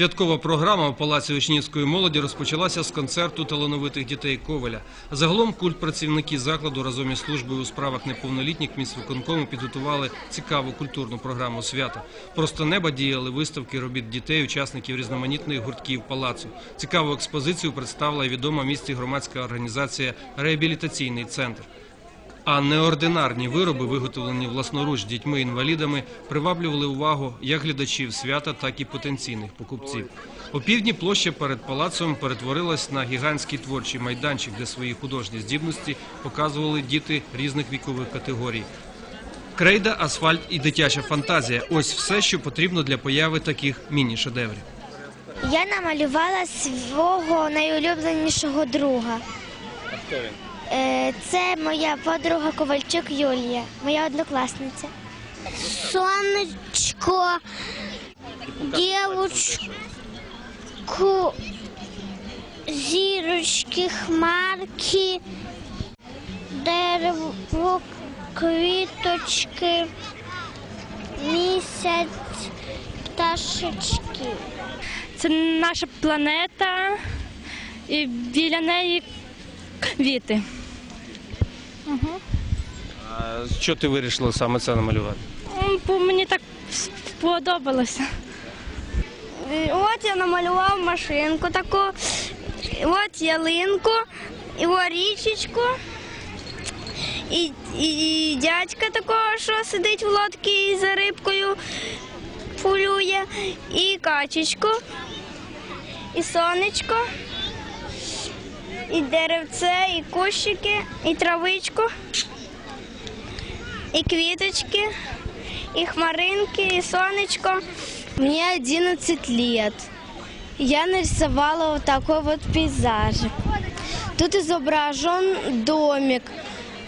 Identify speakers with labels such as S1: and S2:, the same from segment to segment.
S1: Святкова програма у Палаці учнівської молоді розпочалася з концерту талановитих дітей Ковеля. Загалом культ працівники закладу разом із службою у справах неповнолітніх міськвиконкому підготували цікаву культурну програму свята. Просто неба діяли виставки робіт дітей, учасників різноманітних гуртків палацу. Цікаву експозицію представила і відома в місті громадська організація Реабілітаційний центр. А неординарні вироби, виготовлені власноруч дітьми-інвалідами, приваблювали увагу як глядачів свята, так і потенційних покупців. О півдні площа перед палацом перетворилась на гігантський творчий майданчик, де свої художні здібності показували діти різних вікових категорій. Крейда, асфальт і дитяча фантазія ось все, що потрібно для появи таких міні-шедеврів.
S2: Я намалювала свого найулюбленішого друга.
S3: Хто він?
S2: Е, Це моя подруга Ковальчук Юлія, моя однокласниця. Сонечко, дівчинку, зірочки, хмарки, дерево, квіточки, місяць, пташечки.
S4: Це наша планета, і біля неї квіти.
S1: А що ти вирішила саме це намалювати?
S4: Бо мені так сподобалося.
S2: От я намалював машинку таку, от ялинку, і от річечку. І, і дядька такого, що сидить в лодці і за рибкою полює, і качечку, і сонечко, і деревце, і кущики, і травичку, і квіточки, и хмаринки, и солнечко. Мне 11 лет. Я нарисовала вот такой вот пейзажик. Тут изображен домик.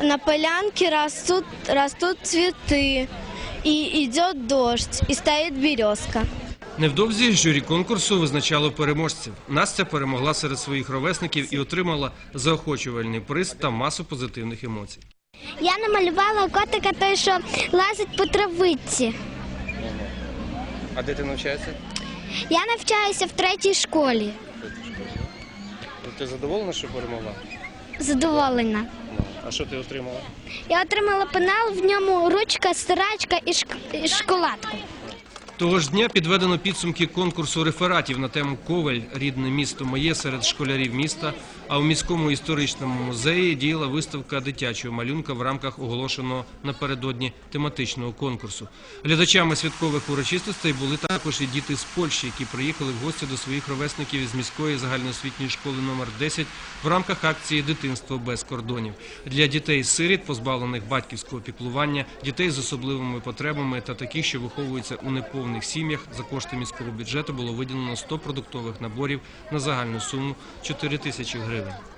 S2: На полянке растут, растут цветы. И идет дождь, и стоит березка.
S1: Невдовзі журі конкурсу визначало переможців. Настя перемогла серед своїх ровесників і отримала заохочувальний приз та масу позитивних емоцій.
S2: Я намалювала котика той, що лазить по травиці.
S3: А де ти навчаєшся?
S2: Я навчаюся в третій школі.
S3: Ну, Ти задоволена, що перемогла?
S2: Задоволена.
S3: А що ти отримала?
S2: Я отримала пенал, в ньому ручка, стирачка і, шоколадку.
S1: Того ж дня підведено підсумки конкурсу рефератів на тему Ковель, рідне місто моє серед школярів міста. А у міському історичному музеї діяла виставка дитячого малюнка в рамках оголошеного напередодні тематичного конкурсу. Глядачами святкових урочистостей були також і діти з Польщі, які приїхали в гості до своїх ровесників із міської загальноосвітньої школи номер 10 в рамках акції Дитинство без кордонів для дітей з сиріт, позбавлених батьківського піклування, дітей з особливими потребами та таких, що виховуються у неповних сім'ях. За кошти міського бюджету було виділено 100 продуктових наборів на загальну суму 4 тисячі гривень.